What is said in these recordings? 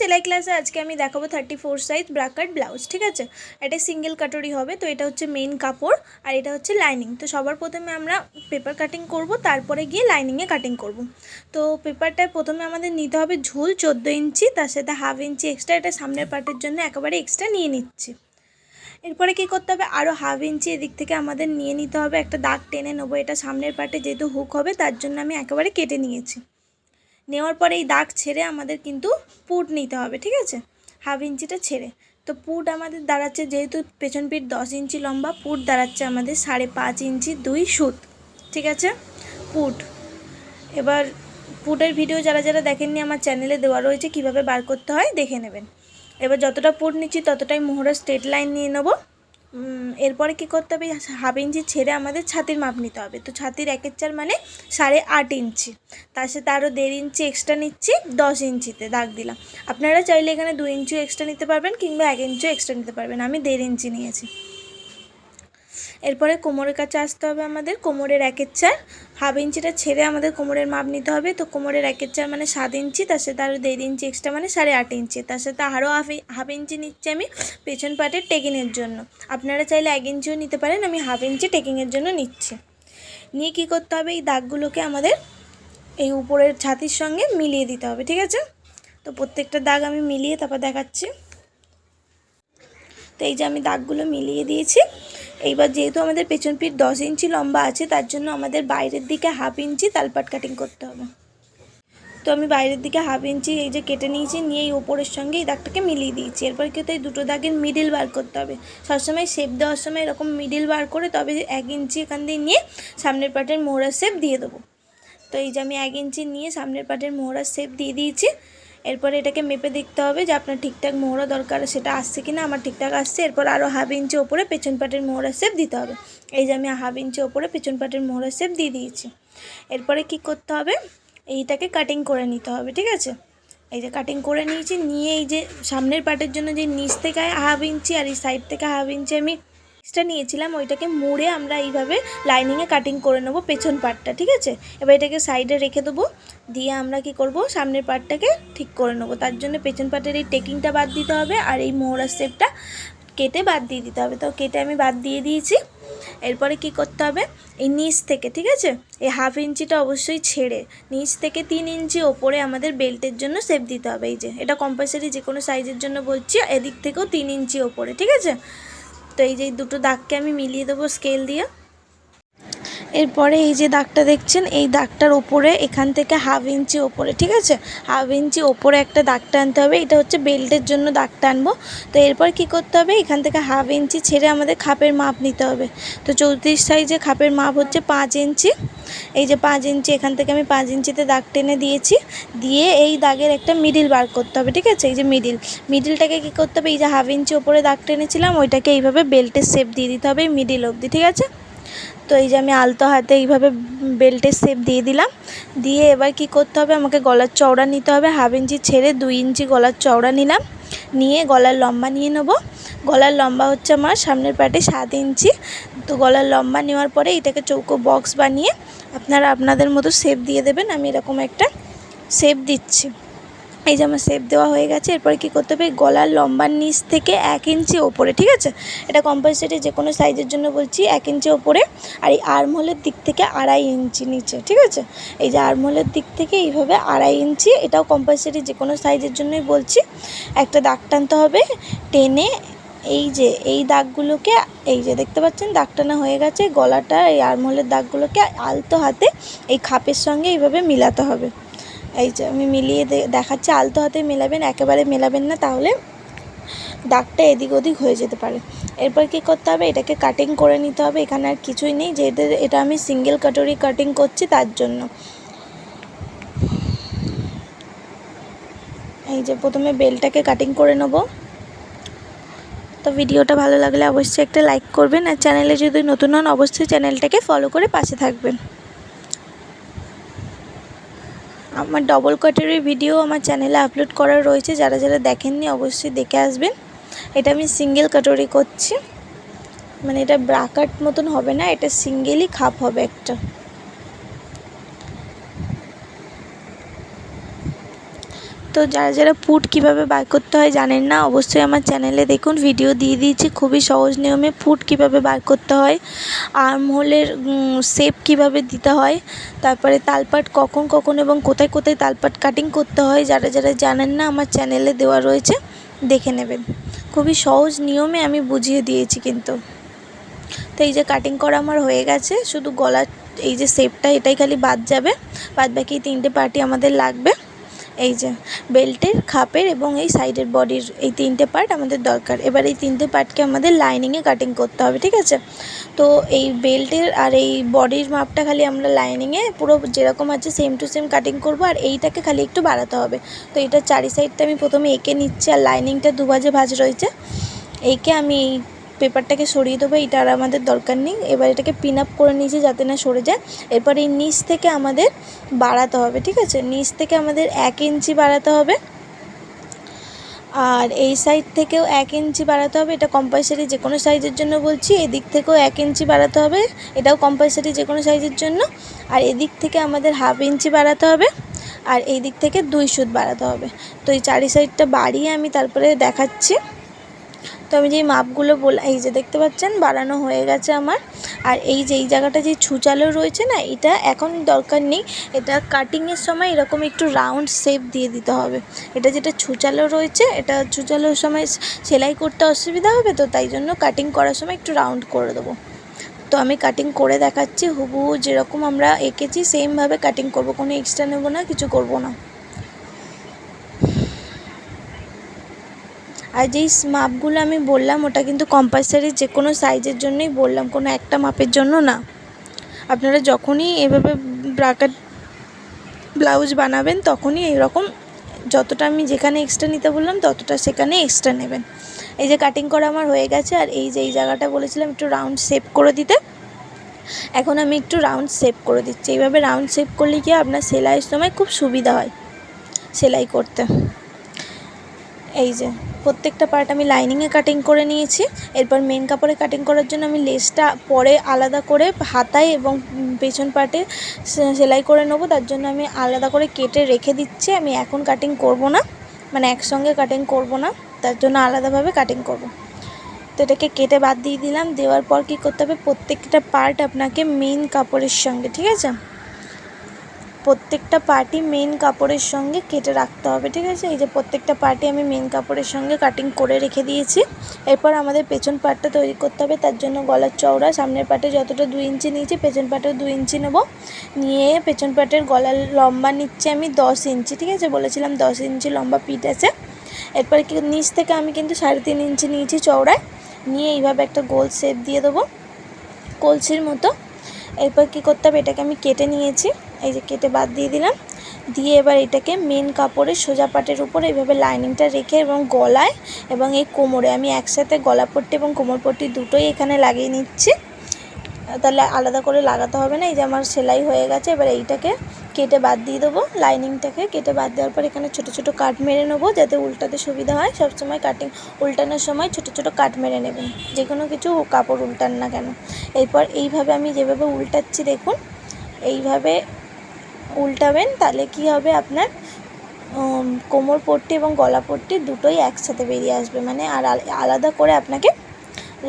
সেলাই ক্লাসে আজকে আমি দেখাবো thirty four size bra cut blouse, ঠিক আছে? এটা সিঙ্গেল কাটরি হবে, তো এটা হচ্ছে মেন কাপড় আর এটা হচ্ছে লাইনিং তো সবার প্রথমে আমরা পেপার কাটিং করব, তারপরে গিয়ে লাইনিংয়ে কাটিং করব। তো পেপারটায় প্রথমে আমাদের নিতে হবে ঝুল চোদ্দ ইঞ্চি, তার সাথে হাফ ইঞ্চি এক্সট্রা এটা সামনের পার্টের জন্য একেবারে এক্সট্রা নিয়ে নিচ্ছি। এরপরে কী করতে হবে? আরও হাফ ইঞ্চি এদিক থেকে আমাদের নিয়ে নিতে হবে, একটা দাগ টেনে নেব, এটা সামনের পার্টে যেহেতু হুক হবে, তার জন্য আমি একেবারে কেটে নিয়েছি। নেওয়ার পরে এই দাগ ছেড়ে আমাদের কিন্তু পুট নিতে হবে, ঠিক আছে? হাফ ইঞ্চিটা ছেড়ে। তো পুট আমাদের দাঁড়াচ্ছে, যেহেতু পেছন পিঠ দশ ইঞ্চি লম্বা, পুট দাঁড়াচ্ছে আমাদের সাড়ে পাঁচ ইঞ্চি দুই সুত, ঠিক আছে? পুট। এবার পুটের ভিডিও যারা যারা দেখেননি আমার চ্যানেলে, দেওয়া রয়েছে কীভাবে বার করতে হয়, দেখে নেবেন। এবার যতটা পুট নিচ্ছি, ততটাই মোহরের স্ট্রেট লাইন নিয়ে নেব। এরপরে কী করতে হবে? হাফ ইঞ্চি ছেড়ে আমাদের ছাতির মাপ নিতে হবে। তো ছাতির একের চার মানে সাড়ে আট ইঞ্চি। তার সাথে আরও দেড় ইঞ্চি এক্সট্রা নিচ্ছি, দশ ইঞ্চিতে দাগ দিলাম। আপনারা চাইলে এখানে দু ইঞ্চিও এক্সট্রা নিতে পারবেন কিংবা এক ইঞ্চিও এক্সট্রা নিতে পারবেন। আমি দেড় ইঞ্চি নিয়েছি। এরপরে কোমরের কাছে আসতে হবে আমাদের, কোমরের একের চার। হাফ ইঞ্চিটা ছেড়ে আমাদের কোমরের মাপ নিতে হবে। তো কোমরের একের চার মানে সাত ইঞ্চি, তার সাথে আরও দেড় ইঞ্চি এক্সট্রা মানে সাড়ে আট ইঞ্চি। তার সাথে আরও হাফ হাফ ইঞ্চি নিচ্ছি আমি পেছন পাটের টেকিংয়ের জন্য। আপনারা চাইলে এক ইঞ্চিও নিতে পারেন, আমি হাফ ইঞ্চি টেকিংয়ের জন্য নিচ্ছি। নিয়ে কী করতে হবে? এই দাগগুলোকে আমাদের এই উপরের ছাতির সঙ্গে মিলিয়ে দিতে হবে, ঠিক আছে? তো প্রত্যেকটা দাগ আমি মিলিয়ে তারপর দেখাচ্ছি। তো এই যে আমি দাগগুলো মিলিয়ে দিয়েছি। এইবার যেহেতু আমাদের পেছন পিঠ দশ ইঞ্চি লম্বা আছে, তার জন্য আমাদের বাইরের দিকে হাফ ইঞ্চি তালপাট কাটিং করতে হবে। তো আমি বাইরের দিকে হাফ ইঞ্চি এই যে কেটে নিয়েছি, নিয়ে এই ওপরের সঙ্গে এই দাগটাকে মিলিয়ে দিয়েছি। এরপর কিন্তু এই দুটো দাগের মিডিল বার করতে হবে। সবসময় শেপ দেওয়ার সময় এরকম মিডিল বার করে তবে এক ইঞ্চি এখান দিয়ে নিয়ে সামনের পাটের মোহরা শেপ দিয়ে দেবো। তো এই যে আমি এক ইঞ্চি নিয়ে সামনের পাটের মোহরার শেপ দিয়ে দিয়েছি। এরপরে এটাকে মেপে দেখতে হবে যে আপনার ঠিকঠাক মোহরা দরকার সেটা আসছে কি না আমার ঠিকঠাক আসছে। এরপর আরও হাফ ইঞ্চি ওপরে পেছন পাটের মোহরা শেপ দিতে হবে। এই যে আমি হাফ ইঞ্চি ওপরে পেছন পাটের মোহরার শেপ দিয়ে দিয়েছি। এরপরে কি করতে হবে? এইটাকে কাটিং করে নিতে হবে, ঠিক আছে? এই যে কাটিং করে নিয়েছি, নিয়ে এই যে সামনের পাটের জন্য যে নিচ থেকে হাফ ইঞ্চি আর এই সাইড থেকে হাফ ইঞ্চি আমি এক্সট্রা নিয়েছিলাম, ওইটাকে মুড়ে আমরা এইভাবে লাইনিংয়ে কাটিং করে নেব পেছন পার্টটা ঠিক আছে? এবার এটাকে সাইডে রেখে দেবো। দিয়ে আমরা কি করব? সামনের পার্টটাকে ঠিক করে নেব। তার জন্য পেছন পার্টের এই টেকিংটা বাদ দিতে হবে আর এই মোহরার শেপটা কেটে বাদ দিয়ে দিতে হবে। তো কেটে আমি বাদ দিয়ে দিয়েছি। এরপরে কি করতে হবে? এই নিচ থেকে, ঠিক আছে? এই হাফ ইঞ্চিটা অবশ্যই ছেড়ে নিচ থেকে তিন ইঞ্চি ওপরে আমাদের বেল্টের জন্য শেপ দিতে হবে। এই যে, এটা কম্পালসারি যে কোনো সাইজের জন্য বলছি, এদিক থেকেও তিন ইঞ্চি ওপরে, ঠিক আছে? তো এই যে দুটো দাগকে আমি মিলিয়ে দেবো স্কেল দিয়ে। এরপরে এই যে দাগটা দেখছেন, এই দাগটার ওপরে, এখান থেকে হাফ ইঞ্চি ওপরে, ঠিক আছে? হাফ ইঞ্চি ওপরে একটা দাগটা আনতে হবে, এটা হচ্ছে বেল্টের জন্য দাগটা আনব তো এরপর কি করতে হবে? এখান থেকে হাফ ইঞ্চি ছেড়ে আমাদের খাপের মাপ নিতে হবে। তো চৌত্রিশ সাইজে খাপের মাপ হচ্ছে পাঁচ ইঞ্চি এই যে পাঁচ ইঞ্চি এখান থেকে আমি পাঁচ ইঞ্চিতে দাগ টেনে দিয়েছি। দিয়ে এই দাগের একটা মিডিল বার করতে হবে, ঠিক আছে? এই যে মিডিল মিডিলটাকে কী করতে হবে? এই যে হাফ ইঞ্চি ওপরে দাগ টেনেছিলাম, ওইটাকে এইভাবে বেল্টের শেপ দিয়ে দিতে হবে মিডিল অবধি, ঠিক আছে? তো এই যে আমি আলতো হাতে এইভাবে বেল্টের শেপ দিয়ে দিলাম। দিয়ে এবার কি করতে হবে? আমাকে গলার চওড়া নিতে হবে। হাফ ইঞ্চি ছেড়ে দুই ইঞ্চি গলার চওড়া নিলাম। নিয়ে গলার লম্বা নিয়ে নেব। গলার লম্বা হচ্ছে আমার সামনের পাটে সাত ইঞ্চি। তো গলার লম্বা নেওয়ার পরে এটাকে চৌকো বক্স বানিয়ে আপনারা আপনাদের মতো শেপ দিয়ে দেবেন। আমি এরকম একটা শেপ দিচ্ছি। এই যে আমার শেপ দেওয়া হয়ে গেছে, এরপরে কী করতে হবে? গলার লম্বার নিচ থেকে এক ইঞ্চি ওপরে, ঠিক আছে? এটা কম্পালসারি যে কোনো সাইজের জন্য বলছি, এক ইঞ্চি ওপরে, আর এই আর্মহোলের দিক থেকে আড়াই ইঞ্চি নিচে, ঠিক আছে? এই যে আর্মহোলের দিক থেকে এইভাবে আড়াই ইঞ্চি এটাও কম্পালসারি যে কোনো সাইজের জন্যই বলছি। একটা দাগ টানতে হবে, টেনে এই যে, এই দাগগুলোকে, এই যে দেখতে পাচ্ছেন, দাগ টানা হয়ে গেছে, গলাটা, এই আর্মহোলের দাগগুলোকে আলতো হাতে এই খাপের সঙ্গে এইভাবে মিলাতে হবে। এই যে আমি মিলিয়ে দেখাচ্ছি, আলতো হাতে মেলাবেন, একেবারে মেলাবেন না, তাহলে দাগটা এদিক ওদিক হয়ে যেতে পারে। এরপর কী করতে হবে? এটাকে কাটিং করে নিতে হবে, এখানে আর কিছুই নেই, যেহেতু এটা আমি সিঙ্গেল কাটরি কাটিং করছি তার জন্য। এই যে প্রথমে বেলটাকে কাটিং করে নেব। তো ভিডিওটা ভালো লাগলে অবশ্যই একটা লাইক করবেন, আর চ্যানেলে যদি নতুন হন, অবশ্যই চ্যানেলটাকে ফলো করে পাশে থাকবেন। আমার ডবল কাটারের ভিডিও আমার চ্যানেলে আপলোড করা রয়েছে। যারা যারা দেখেননি, অবশ্যই দেখে আসবেন। এটা আমি সিঙ্গেল কাটারি করছি। মানে এটা ব্রাকাট মতন হবে না, এটা সিঙ্গেলই খাপ হবে একটা। তো যারা যারা পুট কীভাবে বার করতে হয় জানেন না, অবশ্যই আমার চ্যানেলে দেখুন। ভিডিও দিয়ে দিয়েছি, খুবই সহজ নিয়মে পুট কীভাবে বার করতে হয় আর্ম হোলের শেপ কীভাবে দিতে হয়, তারপরে তালপাট কখন কখন এবং কোথায় কোথায় তালপাট কাটিং করতে হয়, যারা যারা জানেন না, আমার চ্যানেলে দেওয়া রয়েছে, দেখে নেবেন। খুবই সহজ নিয়মে আমি বুঝিয়ে দিয়েছি কিন্তু। তো এই যে কাটিং করা আমার হয়ে গেছে, শুধু গলার এই যে শেপটা এটাই খালি বাদ যাবে বাদ বাকি তিনটে পার্টি আমাদের লাগবে। এই যে, বেল্টের, খাপের এবং এই সাইডের বডির এই তিনটে পার্ট আমাদের দরকার। এবার এই তিনটে পার্টকে আমাদের লাইনিংয়ে কাটিং করতে হবে, ঠিক আছে? তো এই বেল্টের আর এই বডির মাপটা খালি আমরা লাইনিংয়ে পুরো যেরকম আছে সেম টু সেম কাটিং করব, আর এইটাকে খালি একটু বাড়াতে হবে। তো এটা চারি সাইডটা আমি প্রথমে এঁকে নিচ্ছি, আর লাইনিংটা দুভাজে ভাজ রয়েছে। এইকে আমি পেপারটাকে সরিয়ে দেবো, এটা আর আমাদের দরকার নেই। এবার এটাকে পিন আপ করে নিয়েছি যাতে না সরে যায়। এরপর এই নিচ থেকে আমাদের বাড়াতে হবে, ঠিক আছে? নিচ থেকে আমাদের এক ইঞ্চি বাড়াতে হবে। আর এই সাইড থেকেও এক ইঞ্চি বাড়াতে হবে, এটা কম্পালসারি যে কোনো সাইজের জন্য বলছি। এদিক থেকেও এক ইঞ্চি বাড়াতে হবে, এটাও কম্পালসারি যে কোনো সাইজের জন্য। আর এদিক থেকে আমাদের হাফ ইঞ্চি বাড়াতে হবে, আর এই দিক থেকে দুই সুদ বাড়াতে হবে। তো এই চারি সাইডটা বাড়িয়ে আমি তারপরে দেখাচ্ছি। তো আমি যেই মাপগুলো বল, এই যে দেখতে পাচ্ছেন, বাড়ানো হয়ে গেছে আমার। আর এই যে, এই জায়গাটা যে ছুচালো রয়েছে না, এটা এখন দরকার নেই। এটা কাটিংয়ের সময় এরকম একটু রাউন্ড শেপ দিয়ে দিতে হবে। এটা যেটা ছুচালো রয়েছে, এটা ছুচালোর সময় সেলাই করতে অসুবিধা হবে তো, তাই জন্য কাটিং করার সময় একটু রাউন্ড করে দেবো। তো আমি কাটিং করে দেখাচ্ছি, হুবহু যেরকম আমরা এঁকেছি সেমভাবে কাটিং করব, কোনো এক্সট্রা নেব না, কিছু করব না। আর যেই মাপগুলো আমি বললাম, ওটা কিন্তু কম্পালসারি যে কোনো সাইজের জন্যই বললাম, কোনো একটা মাপের জন্য না। আপনারা যখনই এভাবে ব্রাকেট ব্লাউজ বানাবেন, তখনই এরকম যতটা আমি যেখানে এক্সট্রা নিতে বললাম, ততটা সেখানে এক্সট্রা নেবেন। এই যে কাটিং করা আমার হয়ে গেছে, আর এই যে এই জায়গাটা বলেছিলাম একটু রাউন্ড শেপ করে দিতে, এখন আমি একটু রাউন্ড শেপ করে দিচ্ছি। এইভাবে রাউন্ড শেপ করলে কি আপনার সেলাইয়ের সময় খুব সুবিধা হয়, সেলাই করতে। এই যে। প্রত্যেকটা পার্ট আমি লাইনিংয়ে কাটিং করে নিয়েছি। এরপর মেন কাপড়ে কাটিং করার জন্য আমি লেসটা পরে আলাদা করে হাতায় এবং পেছন পার্টে সেলাই করে নেব। তার জন্য আমি আলাদা করে কেটে রেখে দিচ্ছি। আমি এখন কাটিং করব না। মানে একসঙ্গে কাটিং করব না। তার জন্য আলাদাভাবে কাটিং করব। তো এটাকে কেটে বাদ দিয়ে দিলাম। দেওয়ার পর কী করতে হবে? প্রত্যেকটা পার্ট আপনাকে মেন কাপড়ের সঙ্গে, ঠিক আছে? প্রত্যেকটা পার্টি মেন কাপড়ের সঙ্গে কেটে রাখতে হবে, ঠিক আছে? এই যে প্রত্যেকটা পার্টি আমি মেন কাপড়ের সঙ্গে কাটিং করে রেখে দিয়েছি। এরপর আমাদের পেছন পার্টটা তৈরি করতে হবে, তার জন্য গলার চওড়া, সামনের পার্টে যতটা দুই ইঞ্চি নিয়েছি, পেছন পার্টেও দুই ইঞ্চি নেব। নিয়ে পেছন পার্টের গলার লম্বা নিচ্ছি আমি দশ ইঞ্চি, ঠিক আছে? বলেছিলাম দশ ইঞ্চি লম্বা পিঠ আছে। এরপর কি, নিচ থেকে আমি কিন্তু সাড়ে তিন ইঞ্চি নিয়েছি চওড়ায়। নিয়ে এইভাবে একটা গোল শেপ দিয়ে দেবো, কলসির মতো। এরপর কী করতে হবে? এটাকে আমি কেটে নিয়েছি। এই যে কেটে বাদ দিয়ে দিলাম। দিয়ে এবার এটাকে মেন কাপড়ের সোজা পাটের উপর এইভাবে লাইনিংটা রেখে এবং গলায় এবং এই কোমরে আমি একসাথে গলা পট্টি এবং কোমর পট্টি দুটোই এখানে লাগিয়ে নিচ্ছি। তাহলে আলাদা করে লাগাতে হবে না, এই যে আমার সেলাই হয়ে গেছে, এবার এইটাকে কেটে বাদ দিয়ে দেবো। লাইনিংটাকে কেটে বাদ দেওয়ার পর এখানে ছোটো ছোটো কাট মেরে নেব, যাতে উল্টাতে সুবিধা হয়। সবসময় কাটিং উল্টানোর সময় ছোটো ছোটো কাট মেরে নেবেন যে কোনো কিছু কাপড় উল্টান না কেন। এরপর এইভাবে আমি যেভাবে উল্টাচ্ছি, দেখুন, এইভাবে উল্টাবেন, তাহলে কি হবে আপনার কোমর পট্টি এবং গলা পট্টি দুটোই একসাথে বেরিয়ে আসবে। মানে আর আলাদা করে আপনাকে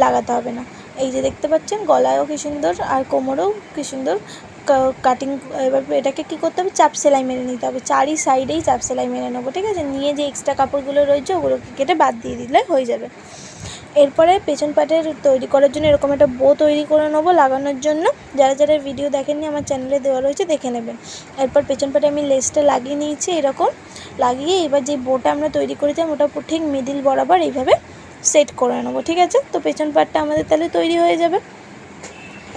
লাগাতে হবে না। এই যে দেখতে পাচ্ছেন, গলায়ও কী সুন্দর আর কোমরেও কী সুন্দর কাটিং এবার এটাকে কী করতে হবে? চাপ সেলাই মেরে নিতে হবে। চারি সাইডেই চাপ সেলাই মেরে নেব, ঠিক আছে? নিয়ে যে এক্সট্রা কাপড়গুলো রয়েছে, ওগুলোকে কেটে বাদ দিয়ে দিলে হয়ে যাবে। এরপরে পেছন পাটের তৈরি করার জন্য এরকম একটা বো তৈরি করে নেব লাগানোর জন্য। যারা যারা ভিডিও দেখেননি, আমার চ্যানেলে দেওয়া রয়েছে, দেখে নেবেন। এরপর পেছন পাটে আমি লেসটা লাগিয়ে নিয়েছি এরকম। লাগিয়ে এবার যে বোটা আমরা তৈরি করেছিলাম, ওটা ঠিক মিডিল বরাবর এইভাবে সেট করে নেব, ঠিক আছে? তো পেছন পাটটা আমাদের তাহলে তৈরি হয়ে যাবে।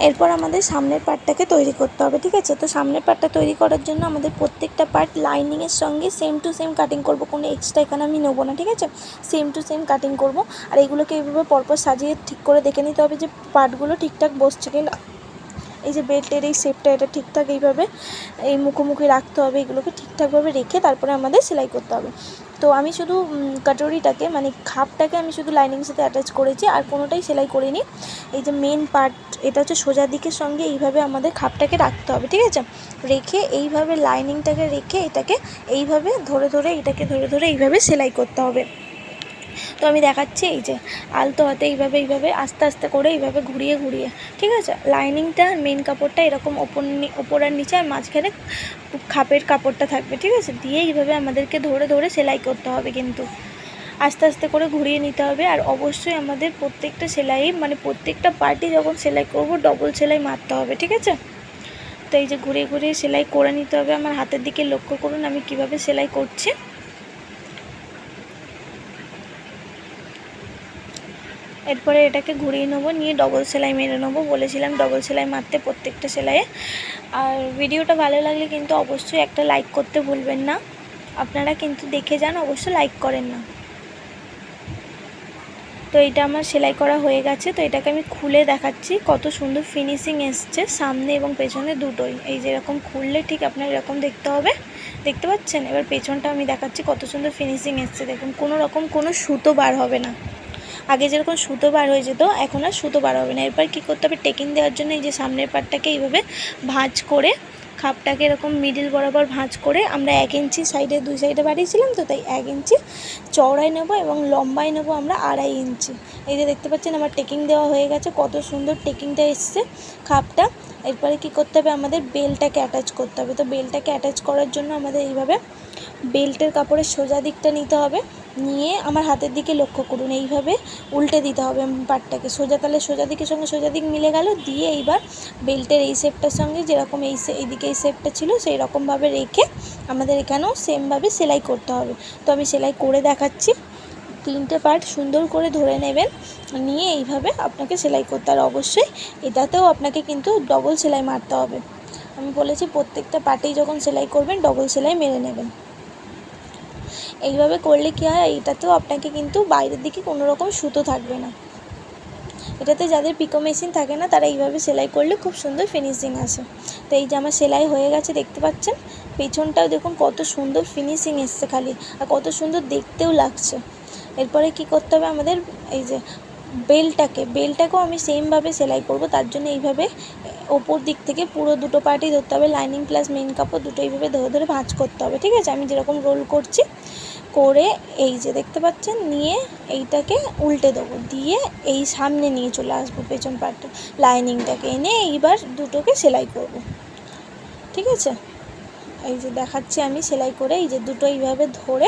এরপর আমাদের সামনের পার্টটাকে তৈরি করতে হবে, ঠিক আছে? তো সামনের পার্টটা তৈরি করার জন্য আমাদের প্রত্যেকটা পার্ট লাইনিংয়ের সঙ্গে সেম টু সেম কাটিং করব, কোনো এক্সট্রা এখানে আমি নেব না, ঠিক আছে? সেম টু সেম কাটিং করব, আর এগুলোকে এইভাবে পরপর সাজিয়ে ঠিক করে দেখে নিতে হবে যে পার্টগুলো ঠিকঠাক বসছে কি না এই যে বেল্টের এই শেপটা এটা ঠিকঠাক এইভাবে এই মুখোমুখি রাখতে হবে, এগুলোকে ঠিকঠাকভাবে রেখে তারপরে আমাদের সেলাই করতে হবে। তো আমি শুধু কাটোরিটাকে মানে খাপটাকে আমি শুধু লাইনিংয়ের সাথে অ্যাটাচ করেছি, আর কোনোটাই সেলাই করিনি। এই যে মেন পার্ট এটা হচ্ছে সোজা দিকের সঙ্গে এইভাবে আমাদের খাপটাকে রাখতে হবে, ঠিক আছে? রেখে এইভাবে লাইনিংটাকে রেখে এটাকে এইভাবে ধরে ধরে, এটাকে ধরে ধরে এইভাবে সেলাই করতে হবে। তো আমি দেখাচ্ছি এই যে আলতো হাতে এইভাবে এইভাবে, আস্তে আস্তে করে এইভাবে ঘুরিয়ে ঘুরিয়ে, ঠিক আছে? লাইনিংটা মেন কাপড়টা এরকম ওপর ওপর আর নিচে আর মাঝখানে খাপের কাপড়টা থাকবে, ঠিক আছে? দিয়ে এইভাবে আমাদেরকে ধরে ধরে সেলাই করতে হবে কিন্তু। আস্তে আস্তে করে ঘুরিয়ে নিতে হবে আর অবশ্যই আমাদের প্রত্যেকটা সেলাই মানে প্রত্যেকটা পার্টি যখন সেলাই করব ডবল সেলাই মারতে হবে, ঠিক আছে? তো এই যে ঘুরিয়ে ঘুরিয়ে সেলাই করে নিতে হবে। আমার হাতের দিকে লক্ষ্য করুন আমি কীভাবে সেলাই করছি। এরপরে এটাকে ঘুরিয়ে নেব, নিয়ে ডবল সেলাই মেরে নেব। বলেছিলাম ডবল সেলাই মারতে প্রত্যেকটা সেলাইয়ে। আর ভিডিওটা ভালো লাগলে কিন্তু অবশ্যই একটা লাইক করতে ভুলবেন না। আপনারা কিন্তু দেখে যান, অবশ্যই লাইক করেন না। তো এটা আমার সেলাই করা হয়ে গেছে। তো এটাকে আমি খুলে দেখাচ্ছি, কত সুন্দর ফিনিশিং এসছে সামনে এবং পেছনে দুটোই। এই যে এরকম খুললে ঠিক আপনার এরকম দেখতে হবে। দেখতে পাচ্ছেন? এবার পেছনটা আমি দেখাচ্ছি, কত সুন্দর ফিনিশিং এসছে। দেখুন, কোনো রকম কোনো সুতো বার হবে না। আগে যেরকম সুতো বার হয়ে যেত, এখন আর সুতো বার হবে না। এরপর কী করতে হবে? টেকিং দেওয়ার জন্য এই যে সামনের পাটটাকে এইভাবে ভাঁজ করে, খাপটাকে এরকম মিডিল বরাবর ভাঁজ করে আমরা এক ইঞ্চি সাইডে দুই সাইডে বাড়িয়েছিলাম তো, তাই এক ইঞ্চি চওড়াই নেব এবং লম্বাই নেব আমরা আড়াই ইঞ্চি। এই যে দেখতে পাচ্ছেন আমার টেকিং দেওয়া হয়ে গেছে, কত সুন্দর টেকিংটা এসছে খাপটা। এরপরে কি করতে হবে? আমাদের বেলটাকে অ্যাটাচ করতে হবে। তো বেলটাকে অ্যাটাচ করার জন্য আমাদের এইভাবে বেল্টের কাপড়ের সোজা দিকটা নিতে হবে। নিয়ে আমার হাতের দিকে লক্ষ্য করুন, এইভাবে উল্টে দিতে হবে পাটটাকে। সোজা তালে সোজা দিকের সঙ্গে সোজা দিক মিলে গেল, দিয়ে এইবার বেল্টের এই শেপটার সঙ্গে যেরকম এই এইদিকে এই শেপটা ছিল সেই রকমভাবে রেখে আমাদের এখানেও সেমভাবে সেলাই করতে হবে। তো আমি সেলাই করে দেখাচ্ছি। তিনটে পার্ট সুন্দর করে ধরে নেবেন, নিয়ে এইভাবে আপনাকে সেলাই করতে আর অবশ্যই এটাতেও আপনাকে কিন্তু ডবল সেলাই মারতে হবে। আমি বলেছি প্রত্যেকটা পার্টেই যখন সেলাই করবেন, ডবল সেলাই মেরে নেবেন। এইভাবে করলে কী হয় এটাতেও আপনাকে কিন্তু বাইরের দিকে কোনো রকম সুতো থাকবে না। এটাতে যাদের পিকো মেশিন থাকে না, তারা এইভাবে সেলাই করলে খুব সুন্দর ফিনিশিং আসে। তো এই যে আমার সেলাই হয়ে গেছে, দেখতে পাচ্ছেন? পেছনটাও দেখুন কত সুন্দর ফিনিশিং এসছে খালি, আর কত সুন্দর দেখতেও লাগছে। এরপরে কি করতে হবে আমাদের, এই যে বেলটাকে, বেলটাকেও আমি সেমভাবে সেলাই করব, তার জন্য এইভাবে ওপর দিক থেকে পুরো দুটো পার্টই ধরতে হবে লাইনিং প্লাস মেন কাপড় দুটো এইভাবে ধরে ধরে ভাঁজ করতে হবে, ঠিক আছে? আমি যেরকম রোল করছি, করে এই যে দেখতে পাচ্ছেন, নিয়ে এইটাকে উল্টে দেবো, দিয়ে এই সামনে নিয়ে চলে আসব পেছন পার্টটা লাইনিংটাকে এনে এইবার দুটোকে সেলাই করব, ঠিক আছে? এই যে দেখাচ্ছি আমি, সেলাই করে এই যে দুটো এইভাবে ধরে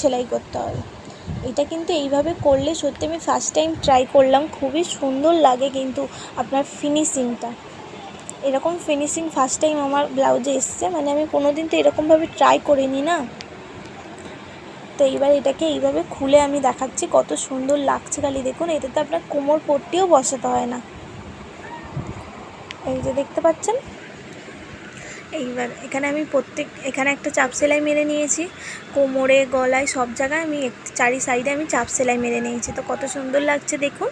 সেলাই করতে হবে। এটা কিন্তু এইভাবে করলে সত্যি আমি ফার্স্ট টাইম ট্রাই করলাম, খুবই সুন্দর লাগে কিন্তু আপনার ফিনিশিংটা এরকম ফিনিশিং ফার্স্ট টাইম আমার ব্লাউজে এসছে মানে আমি কোনো দিন তো এরকমভাবে ট্রাই করিনি না। তো এইবার এটাকে এইভাবে খুলে আমি দেখাচ্ছি, কত সুন্দর লাগছে খালি দেখুন, এটাতে আপনার কোমর পট্টিও বসাতে হয় না। এই যে দেখতে পাচ্ছেন? এইবার এখানে আমি প্রত্যেক, এখানে একটা চাপ সেলাই মেরে নিয়েছি। কোমরে, গলায় সব জায়গায় আমি চারি সাইডে আমি চাপ সেলাই মেরে নিয়েছি। তো কত সুন্দর লাগছে দেখুন।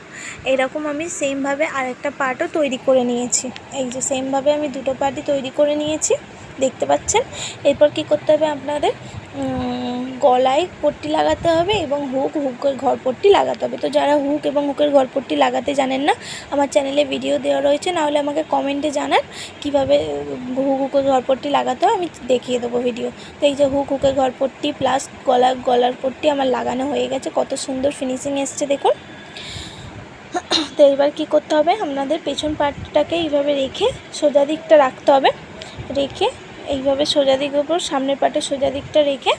এরকম আমি সেমভাবে আরেকটা পার্টও তৈরি করে নিয়েছি। এই যে সেমভাবে আমি দুটো পার্টই তৈরি করে নিয়েছি। দেখতে পাচ্ছেন? এরপর কি করতে হবে আপনাদের? গলায় পট্টি লাগাতে হবে এবং হুক, হুকের ঘর পট্টি লাগাতে হবে। তো যারা হুক এবং হুকের ঘর পট্টি লাগাতে জানেন না, আমার চ্যানেলে ভিডিও দেওয়া রয়েছে নাহলে আমাকে কমেন্টে জানান কীভাবে হুক, হুকের ঘর পট্টি লাগাতে হয়, আমি দেখিয়ে দেবো ভিডিও। তো এই যে হুক, হুকের ঘর পট্টি প্লাস গলা, গলার পট্টি আমার লাগানো হয়ে গেছে, কত সুন্দর ফিনিশিং এসছে দেখুন। তো এবার কী করতে হবে আপনাদের পেছন পার্টটাকে এইভাবে রেখে সোজা দিকটা রাখতে হবে। রেখে এইভাবে সোজা দিকের উপর, সামনের পাটে সোজা দিকটা রেখে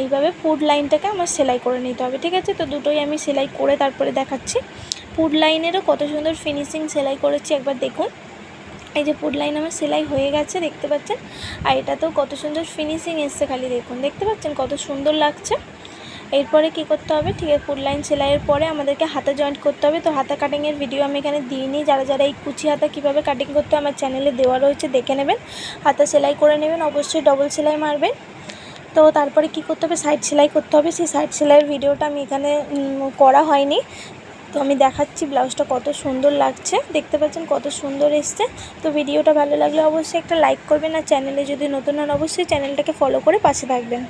এইভাবে লাইনটাকে আমার সেলাই করে নিতে হবে, ঠিক আছে? তো দুটোই আমি সেলাই করে তারপরে দেখাচ্ছি। পুড লাইনেরও কত সুন্দর ফিনিশিং সেলাই করেছি, একবার দেখুন। এই যে পুড লাইন আমার সেলাই হয়ে গেছে, দেখতে পাচ্ছেন? আর এটাতেও কত সুন্দর ফিনিশিং এসছে খালি, দেখুন। দেখতে পাচ্ছেন কত সুন্দর লাগছে? এরপরে কি করতে হবে? ঠিক আছে ফুল লাইন সেলাইয়ের পরে আমাদেরকে হাতা জয়েন্ট করতে হবে। তো হাতা কাটিংয়ের ভিডিও আমি এখানে দিইনি। যারা যারা এই কুচি হাতা কীভাবে কাটিং করতে আমার চ্যানেলে দেওয়া রয়েছে, দেখে নেবেন। হাতা সেলাই করে নেবেন, অবশ্যই ডবল সেলাই মারবেন। তো তারপরে কি করতে হবে? সাইড সেলাই করতে হবে। সেই সাইড সেলাইয়ের ভিডিওটা আমি এখানে করা হয়নি। তো আমি দেখাচ্ছি ব্লাউজটা কত সুন্দর লাগছে। দেখতে পাচ্ছেন কত সুন্দর এসছে। তো ভিডিওটা ভালো লাগলে অবশ্যই একটা লাইক করবেন। আর চ্যানেলে যদি নতুন হন, অবশ্যই চ্যানেলটাকে ফলো করে পাশে থাকবেন।